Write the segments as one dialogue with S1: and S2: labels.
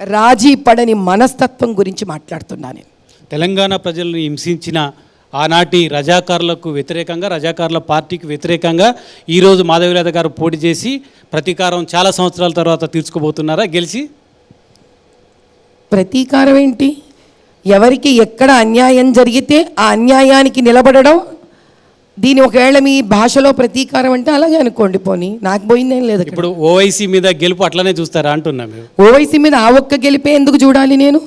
S1: రాజీ పడని మనస్తత్వం గురించి మాట్లాడుతున్నా నేను.
S2: తెలంగాణ ప్రజలను హింసించిన ఆనాటి రజాకారులకు వ్యతిరేకంగా రజాకారుల పార్టీకి వ్యతిరేకంగా ఈరోజు మాధవిలత గారు పోటీ చేసి ప్రతీకారం చాలా సంవత్సరాల తర్వాత తీర్చుకోబోతున్నారా? గెలిచి?
S1: ప్రతీకారం ఏంటి? ఎవరికి ఎక్కడ అన్యాయం జరిగితే ఆ అన్యాయానికి నిలబడడం దీని ఒకవేళ మీ భాషలో ప్రతీకారం అంటే అలాగే అనుకోండి పోనీ. నాకు పోయిందేం లేదు అక్కడ.
S2: ఇప్పుడు ఓవైసీ మీద గెలుపు అట్లనే చూస్తారా అంటున్నా మీరు
S1: ఓవైసీ మీద ఆ ఒక్క గెలిపే ఎందుకు చూడాలి నేను?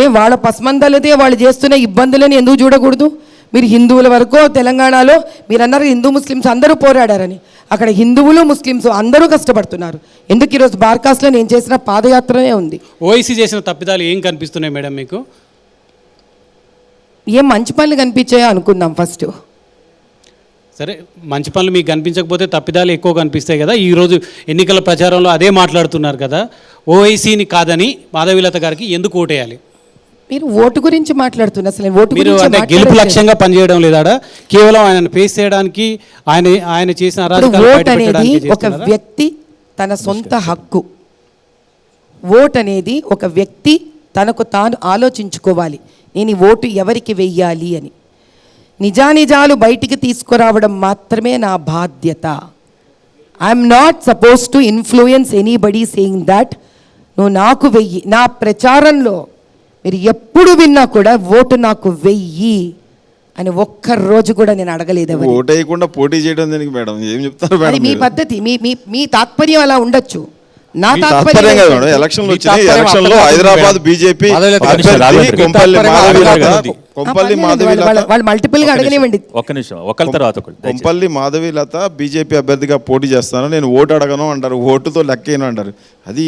S1: ఏ వాళ్ళ పసమందలదే వాళ్ళు చేస్తున్న ఇబ్బందులని ఎందుకు చూడకూడదు? మీరు హిందువుల వరకు తెలంగాణలో మీరు అన్నారు హిందూ ముస్లిమ్స్ అందరూ పోరాడారని. అక్కడ హిందువులు ముస్లిమ్స్ అందరూ కష్టపడుతున్నారు. ఎందుకు ఈరోజు బార్కాస్లో నేను చేసిన పాదయాత్రనే ఉంది?
S2: ఓవైసీ చేసిన తప్పిదాలు ఏం కనిపిస్తున్నాయి మేడం మీకు?
S1: ఏం మంచి పనులు కనిపించాయో అనుకుందాం ఫస్ట్.
S2: సరే మంచి పనులు మీకు కనిపించకపోతే తప్పిదాలు ఎక్కువ కనిపిస్తాయి కదా. ఈరోజు ఎన్నికల ప్రచారంలో అదే మాట్లాడుతున్నారు కదా. ఓవైసీని కాదని మాధవిలత గారికి ఎందుకు ఓటేయాలి?
S1: మీరు ఓటు గురించి మాట్లాడుతున్నారు అసలు ఓటు
S2: మీరు అంటే గెలుపు లక్ష్యంగా పనిచేయడం లేదా కేవలం ఆయనను ఫేస్ చేయడానికి ఆయన ఆయన చేసిన
S1: ఓట్ అనేది ఒక? వ్యక్తి తన సొంత హక్కు. ఓట్ అనేది ఒక వ్యక్తి తనకు తాను ఆలోచించుకోవాలి. నేను ఓటు ఎవరికి వెయ్యాలి అని. నిజానిజాలు బయటికి తీసుకురావడం మాత్రమే నా బాధ్యత. I'm not suppose to influence anybody saying that నువ్వు నాకు వెయ్యి. నా ప్రచారంలో మీరు ఎప్పుడు విన్నా కూడా ఓటు నాకు వెయ్యి అని ఒక్క రోజు కూడా నేను అడగలేదు ఎవరిని.
S3: ఓటు వేయకుండా పోటీ చేయడం దేనికి మేడం? ఏం చెప్తారు
S1: అది
S3: మేడం
S1: మీ
S3: మీరు?
S1: పద్ధతి. మీ మీ మీ తాత్పర్యం అలా ఉండొచ్చు. నా
S3: తాత్పర్యం కాదు
S2: ఎలక్షన్లో
S3: హైదరాబాద్. బీజేపీ కొంపల్లి
S4: తాత్పర్యం
S3: మాధవి
S4: అర్థం
S3: లత
S4: కాదు.
S3: కొంపల్లి
S1: ఆ,
S3: మాధవి
S1: పర్లేదు, వాళ్ళ- అడగనివ్వండి.
S4: ఒక్క నిమిషం. తర్వాత.
S3: కొంపల్లి బీజేపీ అభ్యర్థిగా పోటీ చేస్తాను. నేను ఓటు అడగను అంటారు. ఓటుతో లెక్కేను అంటారు. అది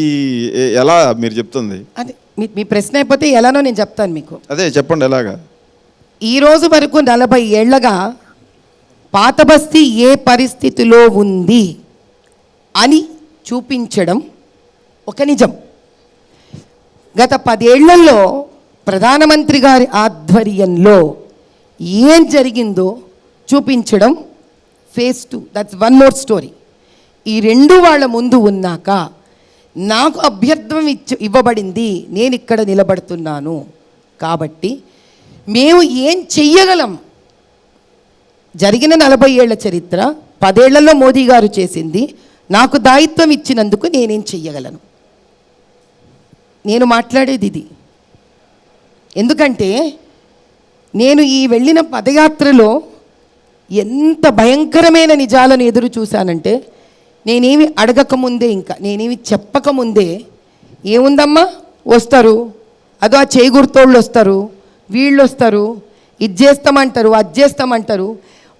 S3: ఎలా మీరు చెప్తుంది?
S1: అదే మీ మీ ప్రశ్న అయిపోతే ఎలానో నేను చెప్తాను మీకు.
S3: అదే చెప్పండి ఎలాగా?
S1: ఈ రోజు వరకు నలభై ఏళ్ళగా పాత బస్తీ ఏ పరిస్థితిలో ఉంది అని చూపించడం ఒక నిజం. గత పదేళ్ళలో ప్రధానమంత్రి గారి ఆధ్వర్యంలో ఏం జరిగిందో చూపించడం phase two that's one more story ఈ రెండు వాళ్ళ ముందు ఉన్నాక నాకు అభ్యర్థం ఇచ్చి ఇవ్వబడింది నేను ఇక్కడ నిలబడుతున్నాను. కాబట్టి మేము ఏం చెయ్యగలం? జరిగిన నలభై ఏళ్ళ చరిత్ర పదేళ్ళలో మోదీ గారు చేసింది నాకు దాయిత్వం ఇచ్చినందుకు నేనేం చెయ్యగలను? నేను మాట్లాడేది ఇది. ఎందుకంటే నేను ఈ వెళ్ళిన పదయాత్రలో ఎంత భయంకరమైన నిజాలను ఎదురు చూశానంటే నేనేమి అడగకముందే ఇంకా నేనేమి చెప్పకముందే ఏముందమ్మా? వస్తారు. అదో ఆ చేయి గుర్తోళ్ళు వస్తారు. వీళ్ళు వస్తారు ఇది చేస్తామంటారు అది చేస్తామంటారు.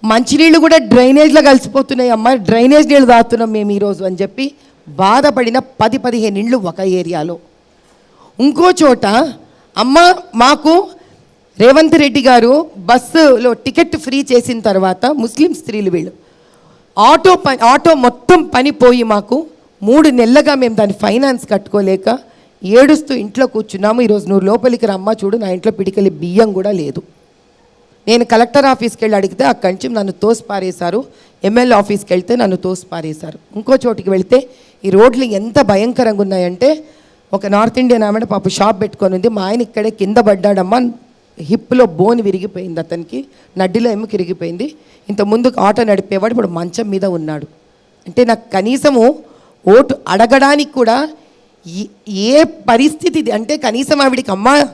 S1: మంచినీళ్ళు కూడా డ్రైనేజ్లో కలిసిపోతున్నాయి. అమ్మా డ్రైనేజ్ నీళ్ళు దాతున్నాం మేము ఈరోజు అని చెప్పి బాధపడిన పది పదిహేను ఇళ్ళు ఒక ఏరియాలో. ఇంకో చోట అమ్మ మాకు రేవంత్ రెడ్డి గారు బస్సులో టికెట్ ఫ్రీ చేసిన తర్వాత ముస్లిం స్త్రీలు వీళ్ళు. ఆటో పని ఆటో మొత్తం పని పోయి మాకు మూడు నెలలుగా మేము దాని ఫైనాన్స్ కట్టుకోలేక ఏడుస్తూ ఇంట్లో కూర్చున్నాము. ఈరోజు నువ్వు లోపలికి రమ్మా చూడు నా ఇంట్లో పిడికలి బియ్యం కూడా లేదు. నేను కలెక్టర్ ఆఫీస్కి వెళ్ళి అడిగితే అక్కడి నుంచి నన్ను తోసిపారేశారు ఎమ్మెల్యే ఆఫీస్కి వెళ్తే నన్ను తోసిపారేశారు ఇంకో చోటికి వెళ్తే ఈ రోడ్లు ఎంత భయంకరంగా ఉన్నాయంటే ఒక నార్త్ ఇండియన్ ఆమె పాప షాప్ పెట్టుకొని ఉంది. మా ఆయన ఇక్కడే కింద పడ్డాడమ్మా. హిప్లో బోన్ విరిగిపోయింది అతనికి. నడ్డిలో ఏమో విరిగిపోయింది. ఇంత ముందుకు ఆటో నడిపేవాడు ఇప్పుడు మంచం మీద ఉన్నాడు. అంటే నాకు కనీసము ఓటు అడగడానికి కూడా ఏ- ఏ పరిస్థితి అంటే కనీసం ఆవిడికి అమ్మా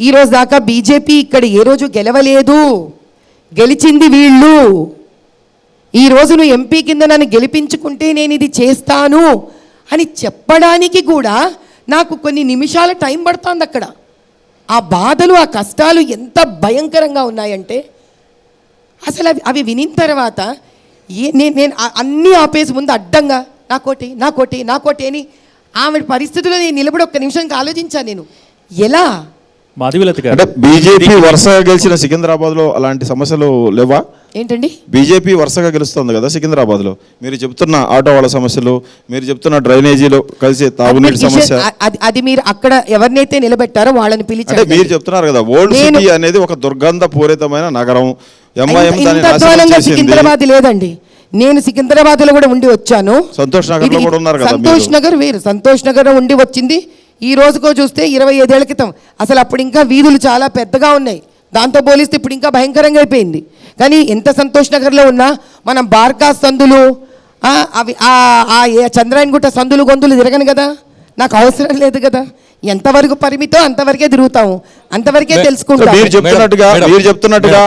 S1: ఈరోజు దాకా బీజేపీ ఇక్కడ ఏ రోజు గెలవలేదు. గెలిచింది వీళ్ళు. ఈ నువ్వు ఎంపీ కింద నన్ను గెలిపించుకుంటే నేను ఇది చేస్తాను అని చెప్పడానికి కూడా నాకు కొన్ని నిమిషాల టైం పడుతుంది అక్కడ. ఆ బాధలు ఆ కష్టాలు ఎంత భయంకరంగా ఉన్నాయంటే అసలు అవి అవి వినిన తర్వాత ఏ నేను నేను ఆ- అన్నీ ఆపేసి ముందు అడ్డంగా నాకోటి నాకోటి నాకోటి అని ఆవిడ పరిస్థితిలో నేను నిలబడి ఒక్క నిమిషంకి ఆలోచించాను నేను. ఎలా?
S3: అంటే బీజేపీ వరుసగా గెలిచిన సికింద్రాబాద్లో అలాంటి సమస్యలు లేవా?
S1: ఏంటండి?
S3: బీజేపీ వరుసగా గెలుస్తుంది కదా సికింద్రాబాద్లో మీరు చెప్తున్న ఆటో వాళ్ళ సమస్యలు మీరు చెప్తున్న డ్రైనేజీలో కలిసి తాగునీటి సమస్య.
S1: అది- మీరు అక్కడ ఎవరినైతే నిలబెట్టారో వాళ్ళని పిలిచి
S3: అంటే మీరు. చెప్తున్నారు కదా ఓల్డ్ సిటీ అనేది ఒక దుర్గంధ పూరితమైన నగరం. ఎంఐఎం
S1: సికింద్రాబాద్ లేదండి. నేను సికింద్రాబాద్లో కూడా ఉండి వచ్చాను.
S3: సంతోష్
S1: నగర్లో
S3: కూడా ఉన్నారు కదా
S1: సంతోష్. నగర్ వేరు. సంతోష్ నగర్ ఉండి వచ్చింది ఈ రోజుకో చూస్తే ఇరవై ఐదేళ్ళ క్రితం. అసలు అప్పుడు ఇంకా వీధులు చాలా పెద్దగా ఉన్నాయి. దాంతో పోలిస్తే ఇప్పుడు ఇంకా భయంకరంగా అయిపోయింది. కానీ ఎంత సంతోష్ నగర్లో ఉన్నా మనం బార్కా సందులు ఆ, అవి ఆ ఆ ఏ చంద్రాయన్ గుట్ట సందులు గొంతులు తిరగను కదా. నాకు అవసరం లేదు కదా. ఎంతవరకు పరిమితో అంతవరకే తిరుగుతాము. అంతవరకే
S3: మీరు చెప్తున్నట్టుగా. మీరు చెప్తున్నట్టుగా